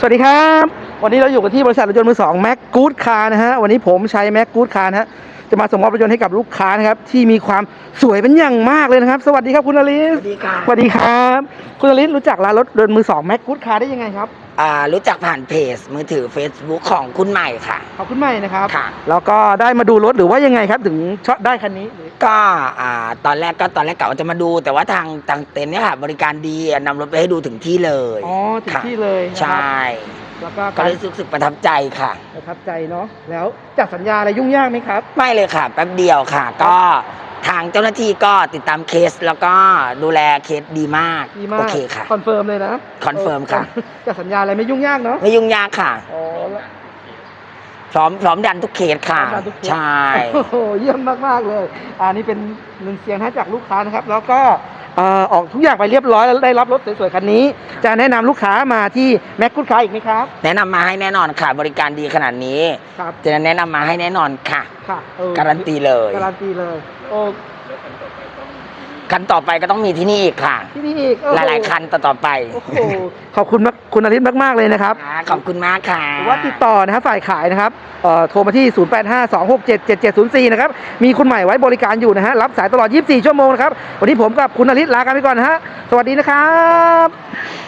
สวัสดีครับ วันนี้เราอยู่กันที่บริษัทรถยนต์มือสองแม็กกูดคาร์นะฮะ วันนี้ผมใช้แม็กกูดคาร์นะฮะ จะมาส่งมอบรถยนต์ให้กับลูกค้านะครับที่มีความสวยเป็นอย่างมากเลยนะครับ สวัสดีครับคุณอลิสสวัสดีค่ะสวัสดีครับ คุณอลิสรู้จักร้านรถยนต์มือสองแม็กกูดคาร์ได้ยังไงครับอ่ารู้จักผ่านเพจมือถือ Facebook ของคุณใหม่ค่ะ ขอบคุณใหม่นะครับค่ะ แล้วก็ได้มาดูรถหรือว่ายังไงครับถึงชอบได้คันนี้ก็อ่าตอนแรกก็ตอนแรกกะว่าจะมาดู แต่ว่าทางทางเต็นท์เนี่ยค่ะ บริการดีนำรถไปให้ดูถึงที่เลยอ๋อถึงค่ะที่เลยนะใชครับ่ แล้วก็ก็เลยรู้สึกประทับใจค่ะ ประทับใจเนาะแล้วจัดสัญญาอะไรยุ่งยากไหมครับ ไม่เลยค่ะ แป๊บเดียวค่ะ ก็ทางเจ้าหน้าที่ก็ติดตามเคสแล้วก็ดูแลเคสดีมากดีมากโอเคค่ะคอนเฟิร์มเลยนะคอนเฟิร์มค่ะจัดสัญญาอะไรไม่ยุ่งยากเนาะไม่ยุ่งยากค่ะอ๋อแล้วพร้อมพร้อมดันทุกเคสค่ะพร้อมดันทุกเคสใช่โอ้โหเยี่ยมมาก ๆ เลย อันนี้เป็นหนึ่งเสียงให้จากลูกค้านะครับ แล้วก็เอ่อออกทุกอย่างไปเรียบร้อยแล้วได้รับรถสวยๆคันนี้ จะแนะนำลูกค้ามาที่แม็กกุดคาอีกไหมครับ แนะนำมาให้แน่นอนค่ะ บริการดีขนาดนี้ ครับจะแนะนำมาให้แน่นอนค่ะ ค่ะเออการันตีเลย การันตีเลยโอ้คันต่อไป ก็ต้องมีที่นี่อีกค่ะ ที่นี่อีกโอ้หโลายๆคันต่อๆไปโอ้โหขอบคุณมากคุณอริศมาก ๆ เลยนะครับค่ะขอบคุณมากค่ะ หรือว่าติดต่อนะครับฝ่ายขายนะครับเอ่อโทรมาที่ 0852677704 นะครับ มีคุณใหม่ไว้บริการอยู่นะฮะ รับสายตลอด 24 ชั่วโมงนะครับ วันนี้ผมกับคุณอริศลากันไปก่อนนะฮะ สวัสดีนะครับ